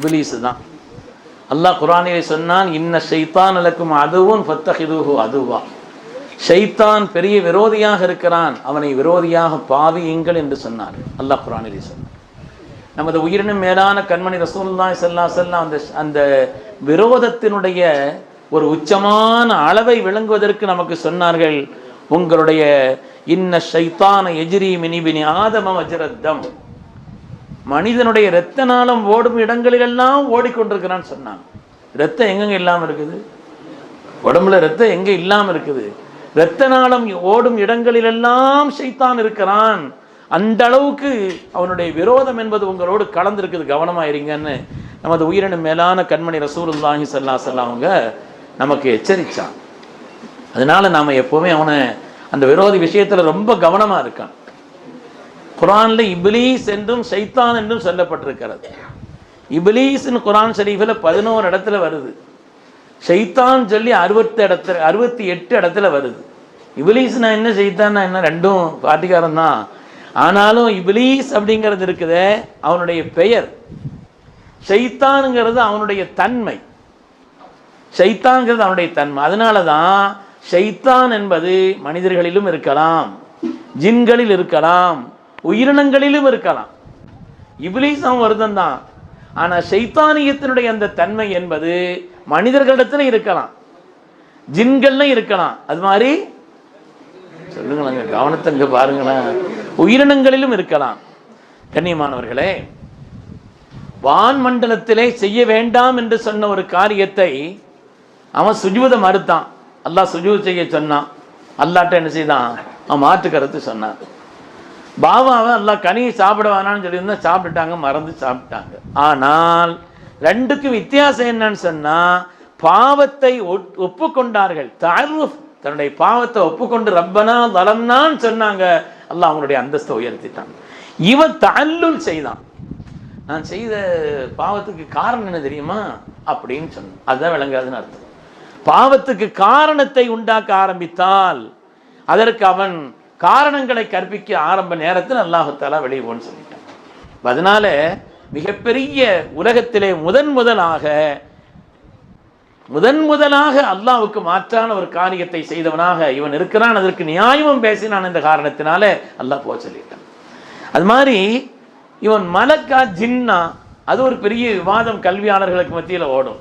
இபிலீஸ் தான் அல்லாஹ் குரானிலே சொன்னான் இன்ன ஷைத்தான் அளக்கும் அதுவும் ஃபத்தஹிதுஹு அதுவா. ஷைத்தான் பெரிய விரோதியாக இருக்கிறான் அவனை விரோதியாக பாவியுங்கள் என்று சொன்னார் அல்லாஹ் குரானிலே சொன்னார் நமது உயிரினும் மேலான கண்மணி ரசூல்லாய் செல்லா செல்லா அந்த அந்த விரோதத்தினுடைய ஒரு உச்சமான அளவை விளங்குவதற்கு நமக்கு சொன்னார்கள் உங்களுடைய இன்ன ஷைத்தான எஜிரி மினிபினி ஆதம வஜ்ரத்தம் மனிதனுடைய இரத்த நாளம் ஓடும் இடங்களிலெல்லாம் ஓடிக்கொண்டிருக்கிறான்னு சொன்னாங்க. ரத்தம் எங்கெங்க இல்லாமல் இருக்குது? உடம்புல ரத்தம் எங்க இல்லாமல் இருக்குது? இரத்த நாளம் ஓடும் இடங்களிலெல்லாம் செய்தான் இருக்கிறான். அந்த அளவுக்கு அவனுடைய விரோதம் என்பது உங்களோடு கலந்துருக்குது. கவனமாயிருங்கன்னு நமது உயிரின மேலான கண்மணி ரசூலுல்லாஹி சல்லா அலைஹி அவங்க நமக்கு எச்சரிச்சான் அதனால நாம் எப்போவுமே அவனை அந்த விரோதி விஷயத்தில் ரொம்ப கவனமாக இருக்கான். குரான்ல இபிலீஸ் என்றும் ஷைத்தான் என்றும் சொல்லப்பட்டிருக்கிறது. இபிலீஸ்னு குரான் ஷரீஃபில் பதினோரு இடத்துல வருது. ஷைத்தான் சொல்லி அறுபத்தி இடத்துல அறுபத்தி எட்டு இடத்துல வருது. இபிலீஸ்னா என்ன ஷைத்தான்னா என்ன? ரெண்டும் பாட்டிக்காரன் தான் ஆனாலும் இபிலீஸ் அப்படிங்கிறது இருக்குதே அவனுடைய பெயர். ஷைத்தானுங்கிறது அவனுடைய தன்மை. ஷைத்தான்கிறது அவனுடைய தன்மை. அதனால தான் ஷைத்தான் என்பது மனிதர்களிலும் இருக்கலாம் ஜின்களில் இருக்கலாம் உயிரினங்களிலும் இருக்கலாம். இபிலீஸ் அவன் வருதம் தான் ஆனால் சைத்தானியத்தினுடைய அந்த தன்மை என்பது மனிதர்களிடத்துல இருக்கலாம். ஜின்கள்ல இருக்கலாம். அது மாதிரி? சொல்லுங்களேங்க கவனத்தை இங்க பாருங்களேன். உயிரினங்களிலும் இருக்கலாம். கண்ணியமானவர்களே வான் மண்டலத்திலே செய்ய வேண்டாம் என்று சொன்ன ஒரு காரியத்தை அவன் சுஜூத மறுத்தான். அல்லாஹ் சுஜூத் செய்ய சொன்னான். அல்லாட்ட என்ன செய்தான்? அவன் மாற்று கருத்து சொன்னான். பாபாவை நல்லா கனியை சாப்பிட வேணாம்னு சொல்லியிருந்தா சாப்பிட்டுட்டாங்க மறந்து சாப்பிட்டாங்க. ஆனால் ரெண்டுக்கும் வித்தியாசம் என்னன்னு சொன்னா பாவத்தை ஒட்- ஒப்புக்கொண்டார்கள். தாழ்வு தன்னுடைய பாவத்தை ஒப்புக்கொண்டு ரப்பனா தலம்னான்னு சொன்னாங்க. அல்ல அவங்களுடைய அந்தஸ்தை உயர்த்திட்டான். இவன் தல்லுல் செய்தான். நான் செய்த பாவத்துக்கு காரணம் என்ன தெரியுமா? அப்படின்னு சொன்னான். அதுதான் விளங்காதுன்னு அர்த்தம். பாவத்துக்கு காரணத்தை உண்டாக்க ஆரம்பித்தால் அதற்கு அவன் காரணங்களை கற்பிக்க ஆரம்ப நேரத்தில் அல்லாஹத்தாலா வெளியே போன்னு சொல்லிட்டான். அதனால மிகப்பெரிய உலகத்திலே முதன் முதலாக முதன் முதலாக அல்லாவுக்கு மாற்றான ஒரு காரியத்தை செய்தவனாக இவன் இருக்கிறான் அதற்கு நியாயமும் பேசினான் என்ற காரணத்தினால அல்லாஹ் போக சொல்லிட்டான். அது மாதிரி இவன் மலக்கா ஜின்னா அது ஒரு பெரிய விவாதம் கல்வியாளர்களுக்கு மத்தியில் ஓடும்.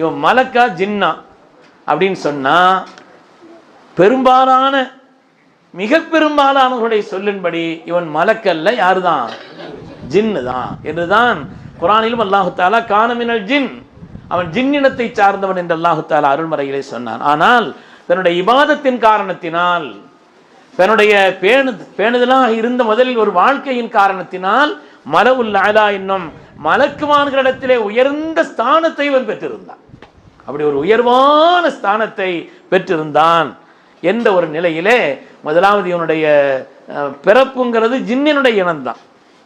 இவன் மலக்கா ஜின்னா அப்படின்னு சொன்னா பெரும்பாலான மிக பெரும்பாலானவர்களுடைய சொல்லின்படி இவன் மலக்கல்ல யாருதான்? ஜின்னு தான் என்றுதான் குரானிலும் அல்லாஹு தாலா ஜின். அவன் ஜின்னினத்தை சார்ந்தவன் என்று அல்லாஹு தாலா அருள்மறையிலே சொன்னான். ஆனால் தன்னுடைய இபாதத்தின் காரணத்தினால் தன்னுடைய பேணு பேணுதலாக இருந்த முதலில் ஒரு வாழ்க்கையின் காரணத்தினால் மலவுல் லாலா இன்னும் மலக்குமான்களிடத்திலே உயர்ந்த ஸ்தானத்தை இவன் பெற்றிருந்தான். அப்படி ஒரு உயர்வான ஸ்தானத்தை பெற்றிருந்தான். என்ற ஒரு நிலையிலே முதலாவது இவனுடைய பிறப்புங்கிறது ஜின்னினுடைய இனம்தான்.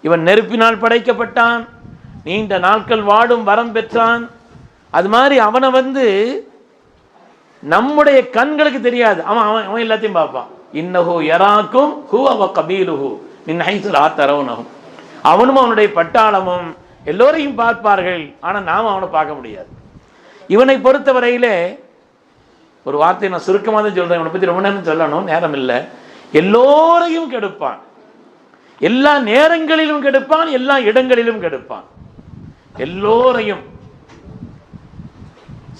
இவன் நெருப்பினால் படைக்கப்பட்டான் நீண்ட நாட்கள் வாடும் வரம் பெற்றான். அது மாதிரி அவனை வந்து நம்முடைய கண்களுக்கு தெரியாது. அவன் அவன் அவன் எல்லாத்தையும் பார்ப்பான். இன்னஹு எராக்கும் ஹூ அவ கபீலுஹு மின் ஹைசுல் ஆத்தரவுனகும் அவனும் அவனுடைய பட்டாளமும் எல்லோரையும் பார்ப்பார்கள். ஆனால் நாம் அவனை பார்க்க முடியாது. இவனை பொறுத்தவரையிலே ஒரு வார்த்தையை நான் சுருக்கமாக தான் சொல்றேன். இவனை பற்றி ரொம்ப நேரம் சொல்லணும். நேரம் இல்லை எல்லோரையும் கெடுப்பான். எல்லா நேரங்களிலும் கெடுப்பான் எல்லா இடங்களிலும் கெடுப்பான். எல்லோரையும்.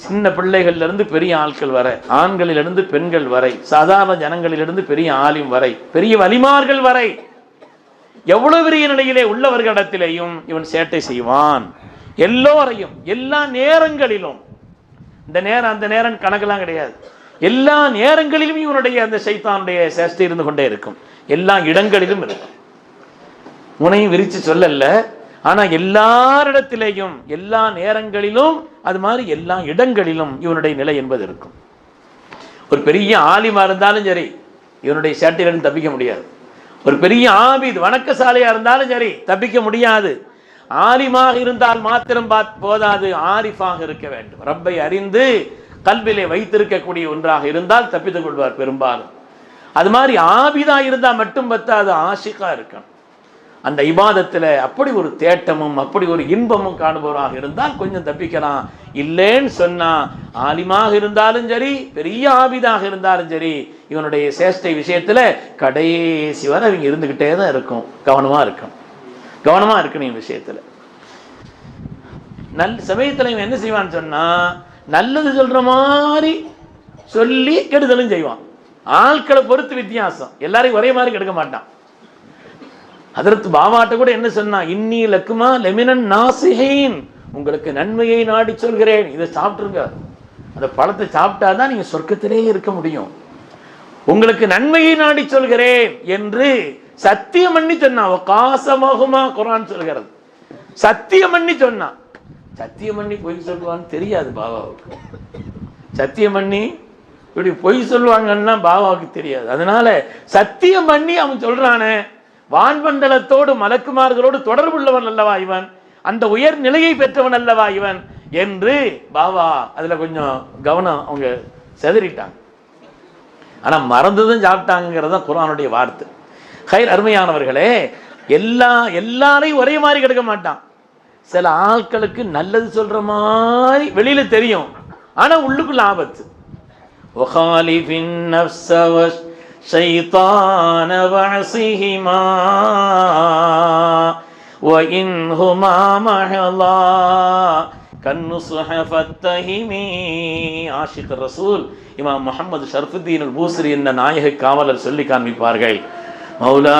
சின்ன பிள்ளைகளிலிருந்து பெரிய ஆட்கள் வரை ஆண்களிலிருந்து பெண்கள் வரை சாதாரண ஜனங்களிலிருந்து பெரிய ஆலிம் வரை பெரிய வலிமார்கள் வரை எவ்வளவு பெரிய நிலையிலே உள்ளவர்களிடத்திலேயும் இவன் சேட்டை செய்வான். எல்லோரையும் எல்லா நேரங்களிலும் இந்த நேரம் அந்த நேரம் கணக்கெல்லாம் கிடையாது. எல்லா நேரங்களிலும் இவனுடைய அந்த சைத்தானுடைய சேஷ்டை இருந்து கொண்டே இருக்கும். எல்லா இடங்களிலும் இருக்கும். உனையும் விரிச்சு சொல்லல ஆனா எல்லாரிடத்திலேயும் எல்லா நேரங்களிலும் அது மாதிரி எல்லா இடங்களிலும் இவனுடைய நிலை என்பது இருக்கும். ஒரு பெரிய ஆலிமா இருந்தாலும் சரி இவனுடைய சேட்டையிலிருந்து தப்பிக்க முடியாது. ஒரு பெரிய ஆபித் வணக்கசாலையா இருந்தாலும் சரி தப்பிக்க முடியாது. ஆலிமாக இருந்தால் மாத்திரம் பாத் போதாது ஆரிஃபாக இருக்க வேண்டும். ரப்பை அறிந்து கல்விலே வைத்திருக்கக்கூடிய ஒன்றாக இருந்தால் தப்பித்துக் கொள்வார் பெரும்பாலும். அது மாதிரி ஆபிதா இருந்தால் மட்டும் பத்தாது ஆஷிகா இருக்கணும். அந்த இபாதத்தில் அப்படி ஒரு தேட்டமும் அப்படி ஒரு இன்பமும் காணுபவராக இருந்தால் கொஞ்சம் தப்பிக்கலாம். இல்லைன்னு சொன்னால் ஆலிமாக இருந்தாலும் சரி பெரிய ஆபிதாக இருந்தாலும் சரி இவனுடைய சேஷ்டை விஷயத்தில் கடைசி வரை அவங்க இருந்துக்கிட்டே தான் இருக்கும் கவனமாக இருக்கும். கவனமா இருக்கணும் என் விஷயத்துல. நல் சமயத்தில் இவன் என்ன செய்வான்னு சொன்னா நல்லது சொல்ற மாதிரி சொல்லி கெடுதலும் செய்வான். ஆட்களை பொறுத்து வித்தியாசம். எல்லாரையும் ஒரே மாதிரி கெடுக்க மாட்டான். அதற்கு பாபாட்ட கூட என்ன சொன்னா இன்னி லக்குமா லெமினன் நாசிஹீன். உங்களுக்கு நன்மையை நாடி சொல்கிறேன். இதை சாப்பிட்டுருங்க. அந்த பழத்தை சாப்பிட்டாதான் நீங்க சொர்க்கத்திலே இருக்க முடியும். உங்களுக்கு நன்மையை நாடி சொல்கிறேன் என்று சத்தியம் பண்ணி சொன்னான் அவகாசமாகுமா? குரான் சொல்கிறது. சத்தியம் பண்ணி சொன்னான் சத்தியம் பண்ணி பொய் சொல்லுவான்னு தெரியாது பாபாவுக்கு. சத்தியம் பண்ணி இப்படி பொய் சொல்லுவாங்கன்னா பாபாவுக்கு தெரியாது. அதனால சத்தியம் பண்ணி அவன் சொல்றானே வான்மண்டலத்தோடு மலக்குமார்களோடு தொடர்புள்ளவன் அல்லவா இவன்? அந்த உயர் நிலையை பெற்றவன் அல்லவா இவன்? என்று பாபா அதுல கொஞ்சம் கவனம் அவங்க செதறிட்டாங்க. ஆனா மறந்ததும் சாப்பிட்டாங்கிறது தான் குரானுடைய வார்த்தை ஹைர் அருமையானவர்களே எல்லா எல்லாரையும் ஒரே மாதிரி கிடக்க மாட்டான் சில ஆட்களுக்கு நல்லது சொல்ற மாதிரி வெளியில தெரியும் ஆனா உள்ளுக்குள்ள ஆபத்து وخالف النفس والشيطان وعصيهما وإنهما محضا كالنصح فاتهمي ஆஷிக் ரசூல் இமாம் முகமது ஷர்ஃபுத்தீன் அல் பூசரி என்ற நாயக காவலர் சொல்லி காண்பிப்பார்கள் மௌலா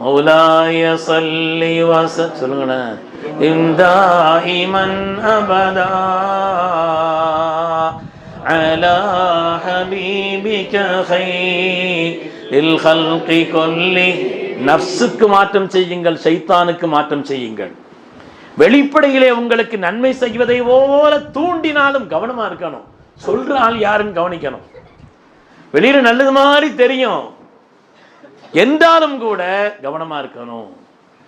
மௌலாய சல்லி வச சொல்லுங்கண்ணே இந்தாஹிமன் அபதா على حبيبك خير الخلق كله நப்சுக்கு மாற்றம் செய்யுங்கள் சைத்தானுக்கு மாற்றம் செய்யுங்கள் வெளிப்படையிலே உங்களுக்கு நன்மை செய்வதை போல தூண்டினாலும் கவனமா இருக்கணும். சொல்ற ஆள் யாருன்னு கவனிக்கணும். வெளியில நல்லது மாதிரி தெரியும். என்றாலும் கூட கவனமா இருக்கணும்.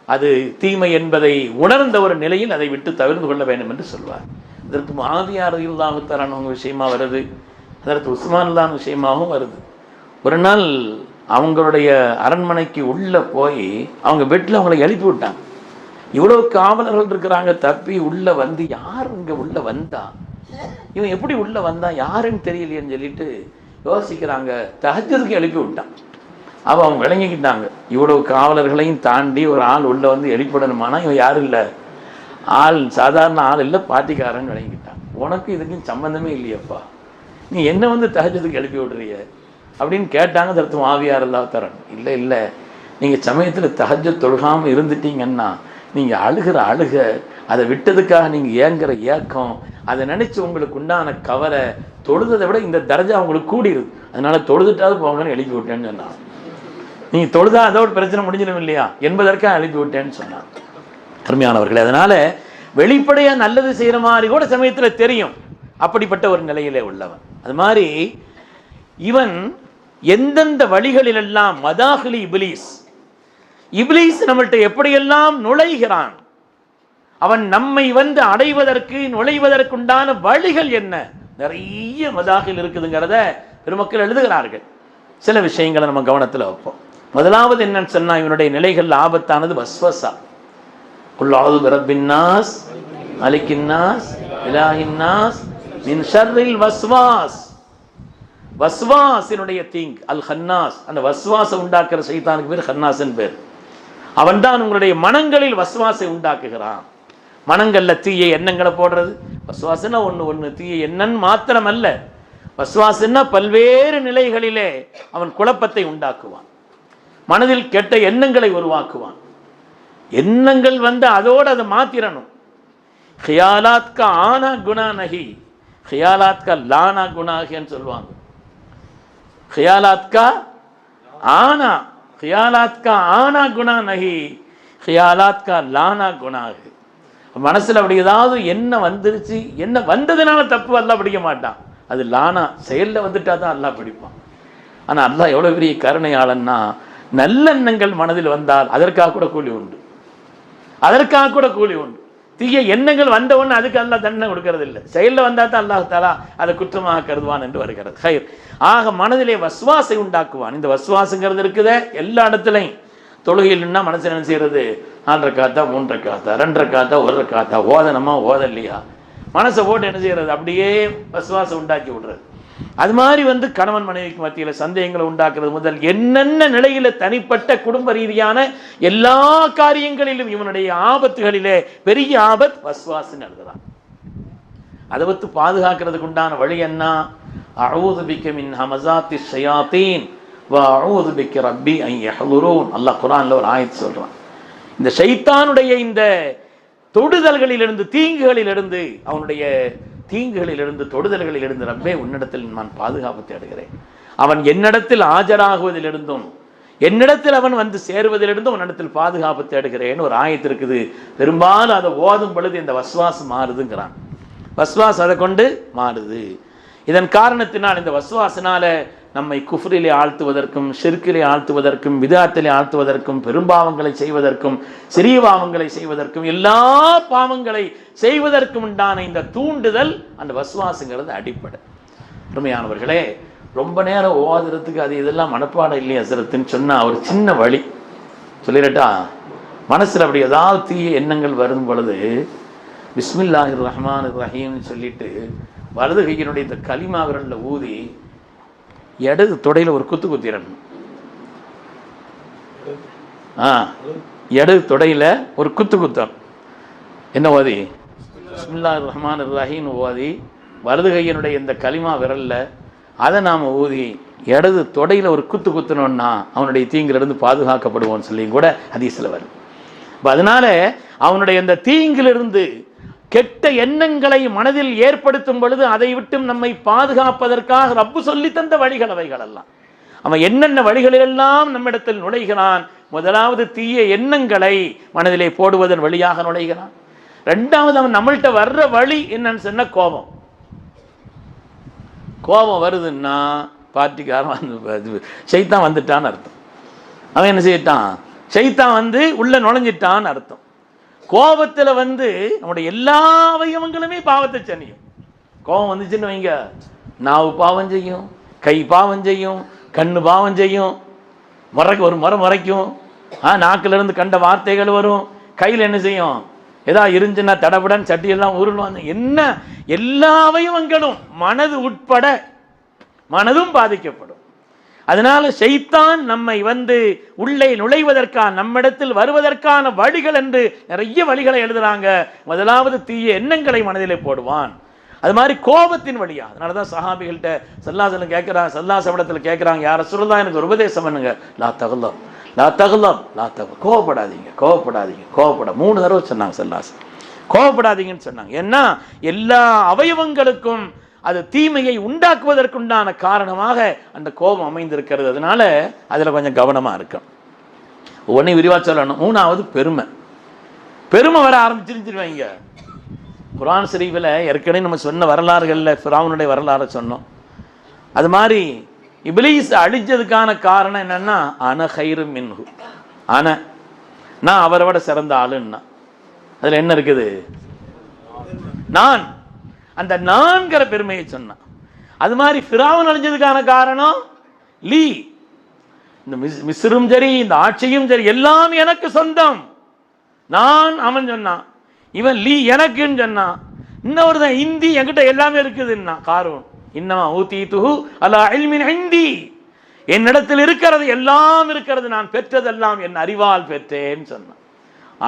அது தீமை என்பதை உணர்ந்த ஒரு நிலையில் அதை விட்டு தவிர்த்து கொள்ள வேண்டும் என்று சொல்வார். இதற்கு மாதியார் இல்லாமத்தரானவங்க விஷயமா வருது. அதற்கு உஸ்மான் விஷயமாகவும் வருது. ஒரு நாள் அவங்களுடைய அரண்மனைக்கு உள்ள போய் அவங்க பெட்டில் அவங்களை எழுப்பி விட்டாங்க. இவ்வளவு காவலர்கள் இருக்கிறாங்க தப்பி உள்ள வந்து யார் இங்க உள்ள வந்தா? இவன் எப்படி உள்ள வந்தான் யாருன்னு தெரியலையேன்னு சொல்லிட்டு யோசிக்கிறாங்க. தகஜதுக்கு எழுப்பி விட்டான். அப்போ அவங்க விளங்கிக்கிட்டாங்க. இவ்வளவு காவலர்களையும் தாண்டி ஒரு ஆள் உள்ள வந்து எழுப்பிடணுமானா இவன் யாரும் இல்லை. ஆள் சாதாரண ஆள் இல்லை பாட்டிக்காரன் விளங்கிக்கிட்டான். உனக்கு இதுக்கும் சம்பந்தமே இல்லையப்பா. நீ என்ன வந்து தஹஜதுக்கு எழுப்பி விடுறிய? அப்படின்னு கேட்டாங்க தருத்து மாவியார் இல்லாத தரன் இல்லை இல்லை. நீங்கள் சமயத்தில் தகஜ தொழுகாமல் இருந்துட்டீங்கன்னா நீங்கள் அழுகிற அழுக அதை விட்டதுக்காக நீங்கள் ஏங்குற ஏக்கம் அதை நினச்சி உங்களுக்கு உண்டான கவலை தொழுததை விட இந்த தரஜா உங்களுக்கு கூடிருது. அதனால தொழுதுட்டாவது போங்கன்னு எழுப்பி விட்டேன்னு சொன்னான். நீங்கள் தொழுதா அதோட பிரச்சனை முடிஞ்சிடும் இல்லையா? என்பதற்காக எழுப்பி விட்டேன்னு சொன்னான். அருமையானவர்களே அதனால் வெளிப்படையாக நல்லது செய்கிற மாதிரி கூட சமயத்தில் தெரியும். அப்படிப்பட்ட ஒரு நிலையிலே உள்ளவன். அது மாதிரி இவன் எந்தெந்த வழிகளிலெல்லாம் மதாஹிலி இபிலீஸ் இப்லீஸ் நம்மள்கிட்ட எப்படியெல்லாம் நுழைகிறான்? அவன் நம்மை வந்து அடைவதற்கு நுழைவதற்குண்டான வழிகள் என்ன? நிறைய மதாகில் இருக்குதுங்கிறத பெருமக்கள் எழுதுகிறார்கள். சில விஷயங்களை நம்ம கவனத்தில் வைப்போம். முதலாவது என்னன்னு சொன்னால் இவனுடைய நிலைகள் ஆபத்தானது வஸ்வசா. குல்லாவது பிரபின்னாஸ் மலிக்கின்னாஸ் இலாஹின்னாஸ் மின் ஷர்ரில் வஸ்வாஸ். வஸ்வாஸினுடைய திங்க் அல் ஹன்னாஸ் அந்த வஸ்வாசை உண்டாக்குற சைத்தானுக்கு பேர் ஹன்னாஸ்ன்னு பேர். அவன்தான் உங்களுடைய மனங்களில் வஸ்வாசை உண்டாக்குகிறான். மனங்களில் தீய எண்ணங்களை போடுறது. வஸ்வாசனா ஒன்று ஒன்று தீய எண்ணன் மாத்திரம் அல்ல வஸ்வாசன்னா பல்வேறு நிலைகளிலே அவன் குழப்பத்தை உண்டாக்குவான். மனதில் கெட்ட எண்ணங்களை உருவாக்குவான். எண்ணங்கள் வந்து அதோடு அதை மாத்திரணும். ஹியாலாத்கா ஆனா குணா நகி ஹியாலாத்கா லானா குணாகின்னு சொல்லுவாங்க. ஹியாலாத்கா ஆனா. ஹியாலாத் கா ஆனா குணா நகி ஹியாலாத் கா லானா குணாகு மனசில் அப்படி ஏதாவது என்ன வந்துருச்சு என்ன வந்ததுனால தப்பு அல்லா பிடிக்க மாட்டான். அது லானா செயல்ல வந்துட்டா தான் அல்லா பிடிப்பான். ஆனால் அல்லா எவ்வளோ பெரிய கருணையாளன்னா நல்லெண்ணங்கள் மனதில் வந்தால் அதற்காக கூட கூலி உண்டு. அதற்காக கூட கூலி உண்டு. தீய எண்ணங்கள் வந்த உடனே அதுக்கு அல்லாஹ் தண்டனை கொடுக்கறது இல்லை செயலில் வந்தால் தான் அல்லாஹ் தாலா அதை குற்றமாக கருதுவான் என்று வருகிறது. ஹைர். ஆக மனதிலே வஸ்வாசை உண்டாக்குவான். இந்த வஸ்வாசங்கிறது இருக்குதே எல்லா இடத்துலையும். தொழுகையில்னா மனசு என்ன செய்யறது? நாலரை காத்தா மூன்றரை காத்தா ரெண்டரை காத்தா ஒரு காத்தா ஓதனமா ஓதலையா? மனசை போட்டு என்ன செய்யறது? அப்படியே வசுவாசம் உண்டாக்கி விடுறது. அது மாதிரி வந்து கணவன் மனைவிக்கு மத்தியில் சந்தேகங்களை உண்டாக்குறது முதல் என்னென்ன நிலையில தனிப்பட்ட குடும்ப ரீதியான எல்லா காரியங்களிலும் இவனுடைய ஆபத்துகளிலே பெரிய ஆபத் வஸ்வாசன் எழுதுறான் அதை பத்து பாதுகாக்கிறதுக்கு உண்டான வழி என்ன? அழுது பிக்க மின் ஹமசாத்தி ஷயாத்தீன் வ பிக்க ரப்பி ஐ அல்லாஹ் குரான்ல ஒரு ஆயத்து சொல்றான். இந்த ஷைத்தானுடைய இந்த தொடுதல்களிலிருந்து தீங்குகளிலிருந்து அவனுடைய தீங்குகளிலிருந்து தொடுதல்களிலிருந்து ரப்பே உன்னிடத்தில் நான் பாதுகாப்பு தேடுகிறேன். அவன் என்னிடத்தில் ஆஜராகுவதிலிருந்தும் என்னிடத்தில் அவன் வந்து சேருவதிலிருந்தும் உன்னிடத்தில் பாதுகாப்பு தேடுகிறேன்னு ஒரு ஆயத்து இருக்குது. பெரும்பாலும் அதை ஓதும் பொழுது இந்த வஸ்வாசம் மாறுதுங்கிறான். வஸ்வாஸ் அதை கொண்டு மாறுது. இதன் காரணத்தினால் இந்த வஸ்வாசினால நம்மை குஃப்ரிலே ஆழ்த்துவதற்கும் ஷிர்கிலே ஆழ்த்துவதற்கும் விதாத்திலே ஆழ்த்துவதற்கும் பெரும்பாவங்களை செய்வதற்கும் சிறிய பாவங்களை செய்வதற்கும் எல்லா பாவங்களை செய்வதற்கும் உண்டான இந்த தூண்டுதல் அந்த வசுவாசுங்கிறது அடிப்படை. அருமையானவர்களே ரொம்ப நேரம் ஓதுறதுக்கு அது இதெல்லாம் மனப்பாடம் இல்லையா சிரத்துன்னு சொன்னால் ஒரு சின்ன வழி. சொல்லிடட்டா? மனசில் அப்படி ஏதாவது தீய எண்ணங்கள் வரும் பொழுது பிஸ்மில்லாஹிர் ரஹ்மான் ரஹீம்னு சொல்லிட்டு வலது கையினுடைய இந்த கலிமா ஊதி இடது தொடையில் ஒரு குத்து குத்திடணும் ஆ இடது தொடையில் ஒரு குத்து குத்தம். என்ன ஓதி? சுமில்லா ரஹ்மான் ரஹீம் ஓதி. வலது கையினுடைய இந்த களிமா விரலில் அதை நாம் ஊதி இடது தொடையில ஒரு குத்து குத்துனோம்னா அவனுடைய தீங்கிலிருந்து பாதுகாக்கப்படுவோம்னு சொல்லி கூட ஹதீஸ்ல வரும் அதனால அவனுடைய அந்த தீங்கிலிருந்து கெட்ட எண்ணங்களை மனதில் ஏற்படுத்தும் பொழுது அதை விட்டும் நம்மை பாதுகாப்பதற்காக ரப்பு சொல்லி தந்த வழிகள் அவைகள் எல்லாம் அவன் என்னென்ன வழிகளிலெல்லாம் நம்மிடத்தில் நுழைகிறான்? முதலாவது தீய எண்ணங்களை மனதிலே போடுவதன் வழியாக நுழைகிறான். ரெண்டாவது அவன் நம்மள்கிட்ட வர்ற வழி என்னன்னு சொன்ன கோபம். கோபம் வருதுன்னா பார்ட்டிக்காரன் வந்து சைத்தான் வந்துட்டான்னு அர்த்தம். அவன் என்ன செய்யிட்டான்? சைத்தான் வந்து உள்ளே நுழைஞ்சிட்டான்னு அர்த்தம். கோபத்தில் வந்து நம்முடைய எல்லா அவயவங்களுமே பாவத்தை சென்னையும். கோபம் வந்துச்சுன்னு வைங்க. நாவு பாவம் செய்யும் கை பாவம் செய்யும் கண்ணு பாவம் செய்யும். முறைக்கு ஒரு முறை முறைக்கும். ஆ நாக்குலேருந்து கண்ட வார்த்தைகள் வரும். கையில் என்ன செய்யும்? ஏதா இருந்துச்சுன்னா தடபடன் சட்டியெல்லாம் உருள்வாங்க என்ன? எல்லா அவயவங்களும் மனது உட்பட மனதும் பாதிக்கப்படும். அதனால செய்தான் நம்மை வந்து உள்ளே நுழைவதற்கான நம்மிடத்தில் வருவதற்கான வழிகள் என்று நிறைய வழிகளை எழுதுறாங்க. முதலாவது தீய எண்ணங்களை மனதிலே போடுவான். அது மாதிரி கோபத்தின் வழியா. அதனால தான் சஹாபிகள்கிட்ட சல்லாசலம் கேட்குறாங்க சல்லாசபடத்தில் கேட்குறாங்க யார சொல்லுதான் எனக்கு ஒரு உபதேசம் பண்ணுங்க. லா தகுலம் லா தகுலம் லா தகு கோவப்படாதீங்க கோவப்படாதீங்க கோவப்பட மூணு தடவை சொன்னாங்க சல்லாசம் கோவப்படாதீங்கன்னு சொன்னாங்க. ஏன்னா எல்லா அவயவங்களுக்கும் அது தீமையை உண்டாக்குவதற்குண்டான காரணமாக அந்த கோபம் அமைந்திருக்கிறது. அதனால அதில் கொஞ்சம் கவனமாக இருக்கும் ஒன்றை விரிவாக சொல்லணும். மூணாவது பெருமை. பெருமை வர ஆரம்பிச்சிருந்துருவாங்க குரான் ஷரீஃபில் ஏற்கனவே நம்ம சொன்ன வரலாறுகளில் ஃபிராவுனுடைய வரலாறை சொன்னோம். அது மாதிரி இபிலீஸ் அழிஞ்சதுக்கான காரணம் என்னன்னா அன ஹைரு மின்ஹு. அன. நான் அவரை விட சிறந்த ஆளுன்னா. அதில் என்ன இருக்குது? நான். அந்த நான்கிற பெருமையை சொன்னான். அது மாதிரி ஃபிராவன் அழிஞ்சதுக்கான காரணம் லீ. இந்த மிஸ் மிஸ்ரும் சரி இந்த ஆட்சியும் சரி எல்லாம் எனக்கு சொந்தம். நான் அவன் சொன்னான். இவன் லீ எனக்குன்னு சொன்னான். இன்னொருத்தன் இந்தி என்கிட்ட எல்லாமே இருக்குதுன்னா காரோன். இன்னமா ஊத்தி துஹு அல்லா அல்மின் ஹிந்தி. என்னிடத்தில் இருக்கிறது எல்லாம் இருக்கிறது நான் பெற்றதெல்லாம் என் அறிவால் பெற்றேன்னு சொன்னான்.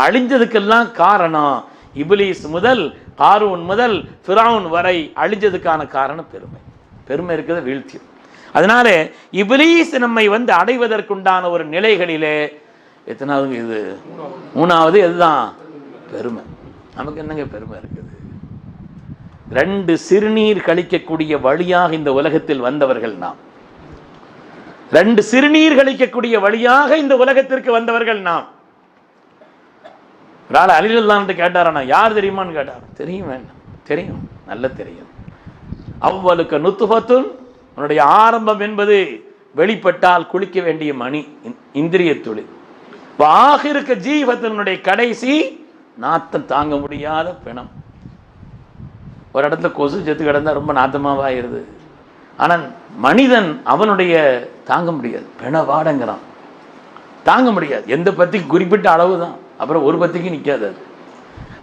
அழிஞ்சதுக்கெல்லாம் காரணம் இபிலிஸ் முதல் காரூன் முதல் ஃபிரவுன் வரை அழிஞ்சதுக்கான காரணம் பெருமை. பெருமை இருக்கிறத வீழ்த்தியும் அதனால இபிலீஸ் நம்மை வந்து அடைவதற்குண்டான ஒரு நிலைகளிலே எத்தனாவது இது? மூணாவது எதுதான்? பெருமை. நமக்கு என்னங்க பெருமை இருக்குது? ரெண்டு சிறுநீர் கழிக்கக்கூடிய வழியாக இந்த உலகத்தில் வந்தவர்கள் நாம். ரெண்டு சிறுநீர் கழிக்கக்கூடிய வழியாக இந்த உலகத்திற்கு வந்தவர்கள் நாம். ஒரு ஆள் கேட்டாரானா? யார் தெரியுமான்னு கேட்டார். தெரியும் வேண்டாம். தெரியும். நல்ல தெரியும். அவ்வளுக்கு நுத்துபத்துன் உன்னுடைய ஆரம்பம் என்பது வெளிப்பட்டால் குளிக்க வேண்டிய மணி இந்- இந்திரிய துளி. ஆகிருக்க ஜீவத்தினுடைய கடைசி நாத்தம் தாங்க முடியாத பிணம். ஒரு இடத்துல கொசு செத்து கிடந்தா ரொம்ப நாத்தமாவாயிருது. ஆனால் மனிதன் அவனுடைய தாங்க முடியாது. பிணவாடங்கிறான். தாங்க முடியாது. எந்த பற்றி குறிப்பிட்ட அளவு தான் அப்புறம் ஒரு பத்திக்கு நிற்காது அது.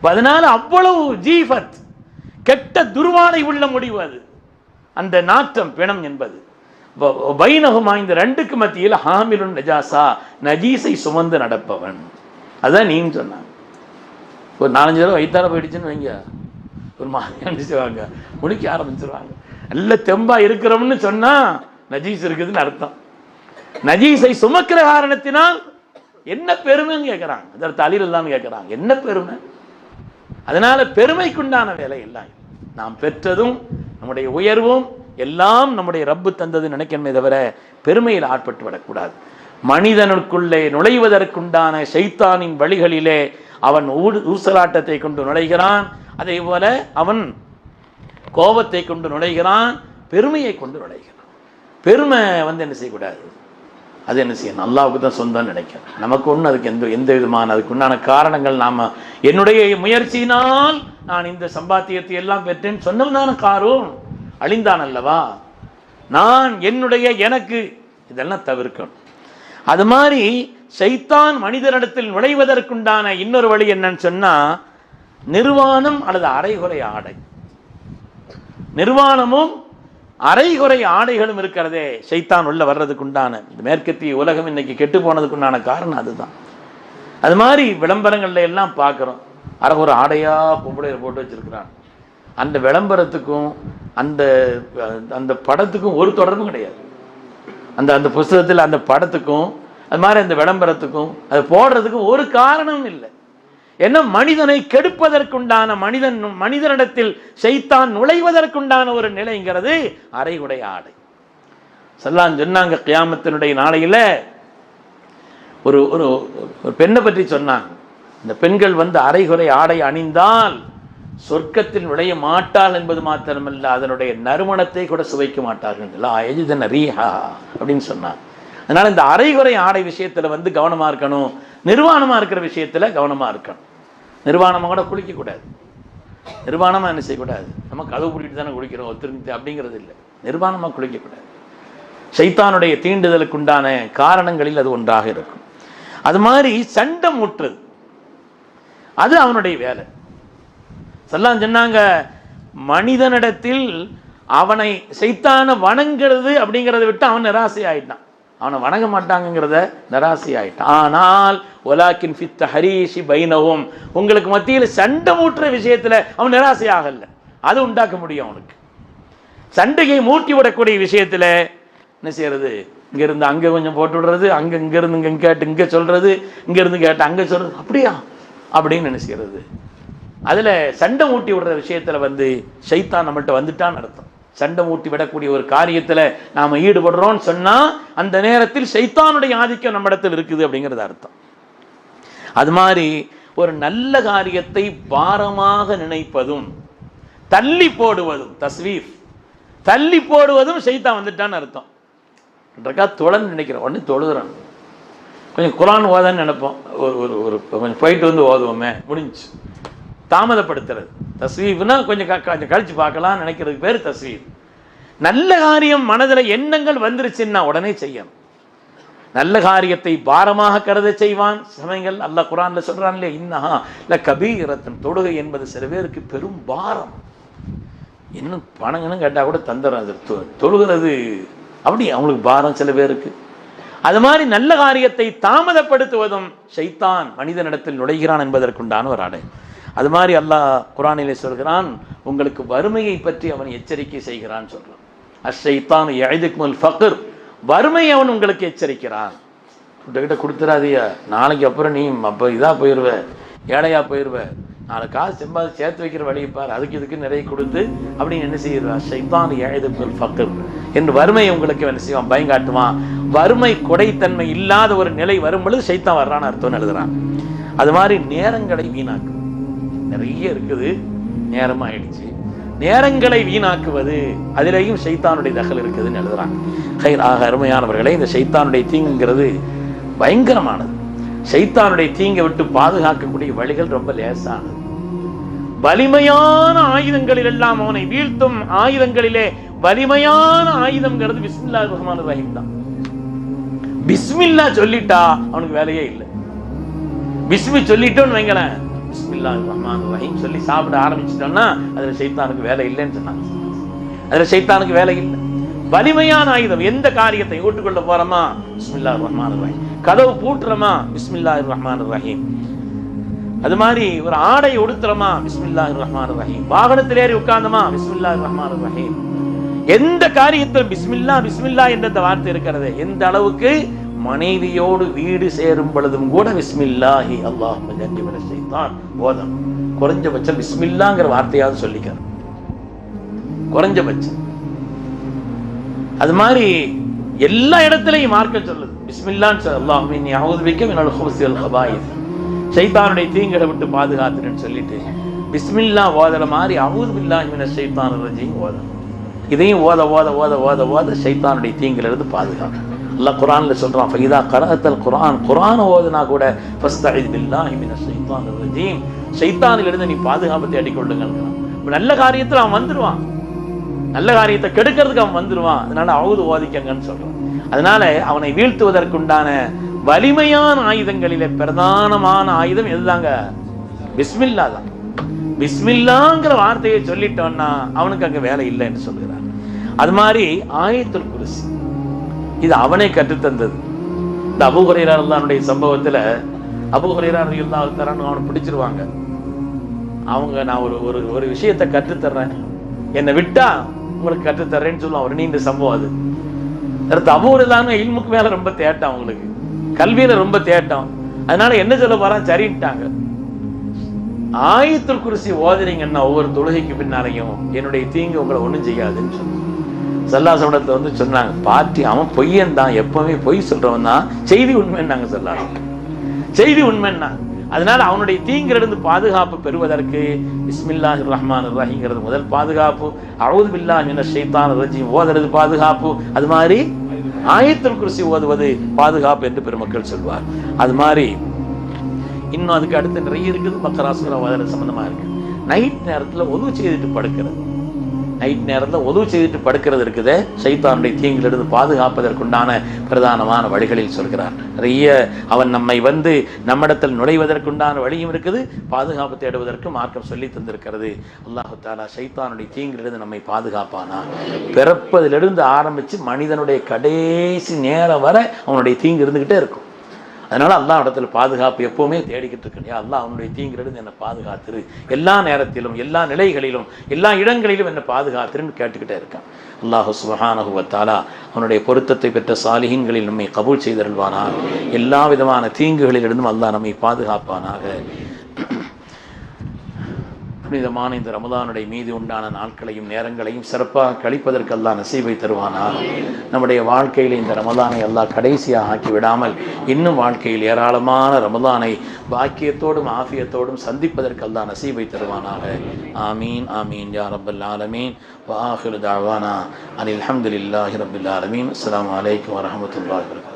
அதனால் அதனால அவ்வளவு ஜீஃபத் கெட்ட துர்வாடை உள்ள முடிவு அது. அந்த நாற்றம் பிணம் என்பது. வைனகுமா இந்த ரெண்டுக்கு மத்தியில் ஹாமிலுன் நஜாசா நஜீஸை சுமந்து நடப்பவன். அதான் நீங்க சொன்னாங்க. ஒரு நாலஞ்சு தடவை வயிற்றார போயிடுச்சுன்னு வைங்க. ஒரு மாதிரி அனுப்பிச்சுவாங்க. முடிக்க ஆரம்பிச்சிருவாங்க. நல்ல தெம்பா இருக்கிறோம்னு சொன்னா நஜீஸ் இருக்குதுன்னு அர்த்தம். நஜீஸை சுமக்கிற காரணத்தினால் என்ன பெருமைன்னு கேட்குறாங்க அதற்கு அலிரல்லான்னு கேட்குறாங்க என்ன பெருமை? அதனால பெருமைக்குண்டான வேலை எல்லாம் நாம் பெற்றதும் நம்முடைய உயர்வும் எல்லாம் நம்முடைய ரப்பு தந்தது நினைக்கணுமே தவிர பெருமையில் ஆட்பட்டு விடக்கூடாது மனிதனுக்குள்ளே நுழைவதற்குண்டான ஷைத்தானின் வழிகளிலே அவன் ஊடு ஊசலாட்டத்தை கொண்டு நுழைகிறான். அதே போல அவன் கோபத்தை கொண்டு நுழைகிறான். பெருமையை கொண்டு நுழைகிறான். பெருமை வந்து என்ன செய்யக்கூடாது? அது என்ன செய்யணும்? அல்லாவுக்கு தான் சொந்தம்னு நினைக்கிறேன் நமக்கு ஒன்றும் அதுக்கு எந்த எந்த விதமான அதுக்கு உண்டான காரணங்கள் நாம் என்னுடைய முயற்சியினால் நான் இந்த சம்பாத்தியத்தை எல்லாம் பெற்றேன். சொன்னவன் தானே காரும் அழிந்தான் அல்லவா நான் என்னுடைய எனக்கு இதெல்லாம் தவிர்க்கணும். அது மாதிரி சைத்தான் மனிதனிடத்தில் நுழைவதற்குண்டான இன்னொரு வழி என்னன்னு சொன்னால் நிர்வாணம் அல்லது அரைகுறை ஆடை. நிர்வாணமும் அரைகுறை ஆடைகளும் இருக்கிறதே சைத்தான் உள்ள வர்றதுக்குண்டான. இந்த மேற்கத்திய உலகம் இன்னைக்கு கெட்டு போனதுக்குண்டான காரணம் அதுதான். அது மாதிரி விளம்பரங்கள்ல எல்லாம் பார்க்குறோம். அரகுற ஆடையா பொம்பளையில் போட்டு வச்சிருக்கிறான். அந்த விளம்பரத்துக்கும் அந்த அந்த படத்துக்கும் ஒரு தொடர்பும் கிடையாது. அந்த அந்த புஸ்தகத்தில் அந்த படத்துக்கும் அது மாதிரி அந்த விளம்பரத்துக்கும் அது போடுறதுக்கும் ஒரு காரணமும் இல்லை. என்ன மனிதனை கெடுப்பதற்குண்டான மனிதன் மனிதனிடத்தில் செய்தான் நுழைவதற்குண்டான ஒரு நிலைங்கிறது அரைகுடை ஆடை. சல்லான் சொன்னாங்க கியாமத்தினுடைய நாளையில ஒரு ஒரு பெண்ணை பற்றி சொன்னாங்க. இந்த பெண்கள் வந்து அரைகுறை ஆடை அணிந்தால் சொர்க்கத்தில் நுழைய மாட்டாள் என்பது மாத்திரமல்ல அதனுடைய நறுமணத்தை கூட சுவைக்க மாட்டார்கள் ரீஹா அப்படின்னு சொன்னாங்க. அதனால இந்த அரைகுறை ஆடை விஷயத்துல வந்து கவனமா இருக்கணும். நிர்வாணமா இருக்கிற விஷயத்துல கவனமா இருக்கணும். நிர்வாணமாக கூட குளிக்கக்கூடாது. நிர்வாணமா என்ன செய்யக்கூடாது? நம்ம கதவு பிடிக்கிட்டு தானே குளிக்கிறோம் ஒத்துருந்து அப்படிங்கிறது இல்லை. நிர்வாணமா குளிக்கக்கூடாது. சைத்தானுடைய தீண்டுதலுக்குண்டான காரணங்களில் அது ஒன்றாக இருக்கும். அது மாதிரி சண்டை முற்றுது அது அவனுடைய வேலை. சொல்லாம் சொன்னாங்க மனிதனிடத்தில் அவனை சைத்தான வணங்கிறது அப்படிங்கிறத விட்டு அவன் நிராசை ஆயிட்டான் அவனை வணங்க மாட்டாங்கங்கிறத நராசி ஆயிட்டான். ஆனால் ஒலாக்கின் ஃபித்த ஹரீஷி பைனவும் உங்களுக்கு மத்தியில் சண்டை மூட்டுற விஷயத்தில் அவன் நிராசை ஆகல. அது உண்டாக்க முடியும் அவனுக்கு. சண்டையை மூட்டி விடக்கூடிய விஷயத்தில் என்ன செய்யறது? இங்கேருந்து அங்கே கொஞ்சம் போட்டு விடுறது அங்கே இங்கேருந்து இங்கே கேட்டு இங்கே சொல்கிறது இங்கேருந்து கேட்டு அங்கே சொல்கிறது அப்படியா? அப்படின்னு நினைச்சுக்கிறது செய்யறது? சண்டை மூட்டி விடுற விஷயத்தில் வந்து சைத்தான் நம்மள்கிட்ட வந்துட்டான்னு அர்த்தம். சண்டை மூட்டி விடக்கூடிய ஒரு காரியத்தில் நாம் ஈடுபடுறோம்னு சொன்னால் அந்த நேரத்தில் சைத்தானுடைய ஆதிக்கம் நம்மிடத்தில் இருக்குது அப்படிங்கிறது அர்த்தம். அது மாதிரி ஒரு நல்ல காரியத்தை பாரமாக நினைப்பதும் தள்ளி போடுவதும் தஸ்வீஃப் தள்ளி போடுவதும் சைத்தான் வந்துட்டான்னு அர்த்தம். ரெக்கா தொழன்னு நினைக்கிறோம் உடனே தொழுதுறான் கொஞ்சம் குரான் ஓதன்னு நினைப்போம். ஒரு ஒரு ஒரு கொஞ்சம் போயிட்டு வந்து ஓதுவோமே. முடிஞ்சு. தாமதப்படுத்துறது. தஸ்வீப்னா கொஞ்சம் கொஞ்சம் கழிச்சு பார்க்கலாம் நினைக்கிறதுக்கு பேர் தஸ்வீப் நல்ல காரியம் மனதில் எண்ணங்கள் வந்துருச்சுன்னா உடனே செய்யணும். நல்ல காரியத்தை பாரமாக கருத செய்வான். சமயங்கள் அல்ல குரான்ல சொல்றான் இல்லையா? இன்னஹா இல்ல கபீரத்தன். தொடுகை என்பது சில பேருக்கு பெரும் பாரம். இன்னும் பணங்கன்னு கேட்டால் கூட தந்துடும் அது. தொ- தொழுகிறது. அப்படி அவங்களுக்கு பாரம் சில பேருக்கு. அது மாதிரி நல்ல காரியத்தை தாமதப்படுத்துவதும் ஷைத்தான் மனிதனிடத்தில் நுழைகிறான் என்பதற்குண்டான ஒரு அடை அது மாதிரி அல்லாஹ் குரானிலே சொல்கிறான் உங்களுக்கு வறுமையை பற்றி அவன் எச்சரிக்கை செய்கிறான் சொல்கிறான் அஷைத்தான் எழுதுக்குமல் ஃபக்கர் வறுமை அவன் உங்களுக்கு எச்சரிக்கிறான். கிட்ட கொடுத்துடாதியா நாளைக்கு அப்புறம் நீ அப்போ இதாக போயிடுவ ஏழையாக போயிடுவ நாலு காசு செம்பாது சேர்த்து வைக்கிற வழியை பார். அதுக்கு இதுக்கு நிறைய கொடுத்து அப்படின்னு என்ன செய்யறா ஷைத்தான் எழுதுக்குமல் ஃபக்கர் என்று வறுமை உங்களுக்கு என்ன செய்வான்? பயங்காட்டுவான் வறுமை கொடைத்தன்மை இல்லாத ஒரு நிலை வரும் பொழுது சைத்தான் வர்றான்னு அர்த்தம்னு எழுதுறான். அது மாதிரி நேரங்களை வீணாக்கும் நிறைய இருக்குது. நேரம் ஆயிடுச்சு நேரங்களை வீணாக்குவது அதிலேயும் சைத்தானுடைய தகல் இருக்குதுன்னு எழுதுறாங்க. ஹைர் ஆக அருமையானவர்களே இந்த சைத்தானுடைய தீங்குங்கிறது பயங்கரமானது. சைத்தானுடைய தீங்கை விட்டு பாதுகாக்கக்கூடிய வழிகள் ரொம்ப லேசானது. வலிமையான ஆயுதங்களில் எல்லாம் அவனை வீழ்த்தும் ஆயுதங்களிலே வலிமையான ஆயுதம்ங்கிறது பிஸ்மில்லா ரஹ்மான் ரஹீம் தான். பிஸ்மில்லா சொல்லிட்டா அவனுக்கு வேலையே இல்லை. பிஸ்மி சொல்லிட்டோன்னு வைங்களேன். பிஸ்மில்லா ரஹ்மான் ரஹீம் சொல்லி சாப்பிட ஆரம்பிச்சிட்டோம்னா அதில் சைத்தானுக்கு வேலை இல்லைன்னு சொன்னாங்க. அதில் சைத்தானுக்கு வேலை இல்லை. வலிமையான ஆயுதம் எந்த காரியத்தை ஓட்டுக்கொள்ள போறோமா? பிஸ்மில்லா ரஹ்மான் ரஹீம் கதவு பூட்டுறோமா? பிஸ்மில்லா ரஹ்மான் ரஹீம் அது மாதிரி ஒரு ஆடை உடுத்துறோமா? பிஸ்மில்லா ரஹ்மான் ரஹீம் வாகனத்தில் ஏறி உட்கார்ந்தோமா? பிஸ்மில்லா ரஹ்மான் ரஹீம் எந்த காரியத்தில் பிஸ்மில்லா பிஸ்மில்லா என்ற இந்த வார்த்தை இருக்கிறது. எந்த அளவுக்கு? மனைவியோடு வீடு சேரும் பொழுதும் கூட விஸ்மில்லாஹி அல்லாஹ் ஜன்னிவர செய்தான். போதம். குறைஞ்சபட்சம் விஸ்மில்லாங்கிற வார்த்தையாவது சொல்லிக்கணும். குறைஞ்சபட்சம். அது மாதிரி எல்லா இடத்துலையும் மார்க்க சொல்லுது. பிஸ்மில்லான்னு சொல்ல அல்லாஹ் நீ அவது பிக்க மினல் ஹுப்ஸி ஹபாயிஸ் ஷைத்தானுடைய தீங்களை விட்டு பாதுகாத்துன்னு சொல்லிட்டு பிஸ்மில்லா ஓதல மாதிரி அவுது பில்லாஹி மினஷ் ஷைத்தானிர் ரஜீம் ஓதணும். இதையும் ஓத ஓத ஓத ஓத ஓத ஷைத்தானுடைய தீங்கிலிருந்து பாதுகாக்கணும். அல்லாஹ் குரான்ல சொல்றான் ஃபைதா கரஅத்தல் குரான் குரான் ஓதுனா கூட ஃபஸ்தஇத் பில்லாஹி மினஷ் ஷைத்தானிர் ரஜீம். ஷைத்தானிலிருந்து நீ பாதுகாப்பு தேடிக்கொள்ளுங்கன்றான் இப்ப நல்ல காரியத்துல அவன் வந்துருவான். நல்ல காரியத்தை கெடுக்கிறதுக்கு அவன் வந்துருவான். அதனால அவுது ஓதிக்கங்கன்னு சொல்றான். அதனால அவனை வீழ்த்துவதற்குண்டான வலிமையான ஆயுதங்களிலே பிரதானமான ஆயுதம் எதுதாங்க? பிஸ்மில்லா தான். பிஸ்மில்லாங்கிற வார்த்தையை சொல்லிட்டோன்னா அவனுக்கு அங்கே வேலை இல்லைன்னு சொல்கிறார் அது மாதிரி ஆயத்துல் குருசி. இது அவனே கற்றுத்தந்தது. இந்த அபுஹுரையரா அல்லானுடைய சம்பவத்துல அபுஹுரையரா அல்லாஹ் தரான்னு அவனை பிடிச்சிருவாங்க. அவங்க நான் ஒரு ஒரு ஒரு விஷயத்தை கற்றுத்தர்றேன். என்னை விட்டா உங்களுக்கு கற்றுத்தர்றேன்னு சொல்லுவான் ஒரு நீண்ட சம்பவம் அது. அடுத்து அபூர்வதான இல்முக்கு மேல ரொம்ப தேட்டம் அவங்களுக்கு. கல்வியில ரொம்ப தேட்டம். அதனால என்ன சொல்ல போறான்? சரின்ட்டாங்க. ஆயத்துல் குறிசி ஓதுறீங்கன்னா ஒவ்வொரு தொழுகைக்கு பின்னாலையும் என்னுடைய தீங்கு உங்களை ஒன்றும் செய்யாதுன்னு சொன்னாங்க செல்லாசவனத்தை வந்து சொன்னாங்க பார்ட்டி அவன் பொய்யன் தான் எப்பவுமே பொய் சொல்றவன் தான். செய்தி உண்மைன்னாங்க செல்லாசம் செய்தி உண்மைன்னா அதனால அவனுடைய தீங்கிலிருந்து பாதுகாப்பு பெறுவதற்கு இஸ்மில்லாஹ் ரஹ்மான் ரஹிங்கிறது முதல் பாதுகாப்பு. அவுது பில்லா மின ஷைத்தான் ரஜி ஓதுறது பாதுகாப்பு. அது மாதிரி ஆயத்துல் குருசி ஓதுவது பாதுகாப்பு என்று பெருமக்கள் சொல்வார். அது மாதிரி இன்னும் அதுக்கு அடுத்து நிறைய இருக்குது பக்கராசுர ஓதுறது சம்பந்தமா இருக்கு. நைட் நேரத்துல உதவு செய்துட்டு படுக்கிறது. நைட் நேரத்தில் உதவு செய்துட்டு படுக்கிறது இருக்குது. சைத்தானுடைய தீங்கிலிருந்து பாதுகாப்பதற்குண்டான பிரதானமான வழிகளில் சொல்கிறார். நிறைய அவன் நம்மை வந்து நம்மிடத்தில் நுழைவதற்குண்டான வழியும் இருக்குது. பாதுகாப்பு தேடுவதற்கு மார்க்கம் சொல்லி தந்திருக்கிறது. அல்லாஹு தாலா சைத்தானுடைய தீங்கிலிருந்து நம்மை பாதுகாப்பானா? பிறப்பதிலிருந்து ஆரம்பித்து மனிதனுடைய கடைசி நேரம் வரை அவனுடைய தீங்கு இருந்துக்கிட்டே இருக்கும். அதனால் அல்லாஹ் இடத்துல பாதுகாப்பு எப்போவுமே தேடிக்கிட்டு இருக்கணும் அல்லா அவனுடைய தீங்கிறது என்னை பாதுகாத்துரு. எல்லா நேரத்திலும் எல்லா நிலைகளிலும் எல்லா இடங்களிலும் என்னை பாதுகாத்துருன்னு கேட்டுக்கிட்டே இருக்கான். அல்லாஹு சுபஹானஹு வத்தாலா அவனுடைய பொருத்தத்தை பெற்ற சாலிகின்களில் நம்மை கபூல் செய்தருள்வானாக. எல்லா விதமான தீங்குகளிலிருந்தும் அல்லாஹ் நம்மை பாதுகாப்பானாக. புனிதமான இந்த ரமதானுடைய மீது உண்டான நாட்களையும் நேரங்களையும் சிறப்பாக கழிப்பதற்கு அல்லாஹ் நசீபை தருவானாக. நம்முடைய வாழ்க்கையில் இந்த ரமதானை எல்லாம் கடைசியாக ஆக்கி விடாமல் இன்னும் வாழ்க்கையில் ஏராளமான ரமதானை பாக்கியத்தோடும் ஆஃபியத்தோடும் சந்திப்பதற்கு அல்லாஹ் நசீபை தருவானாக. ஆமீன் ஆமீன் யா ரப்பல் ஆலமீன். வாஹிரு தாவானா. அனில் அஹமதுல்லாஹி ரப்பில் ஆலமீன். அஸ்ஸலாமு அலைக்கும் வரஹ்மத்துல்லாஹி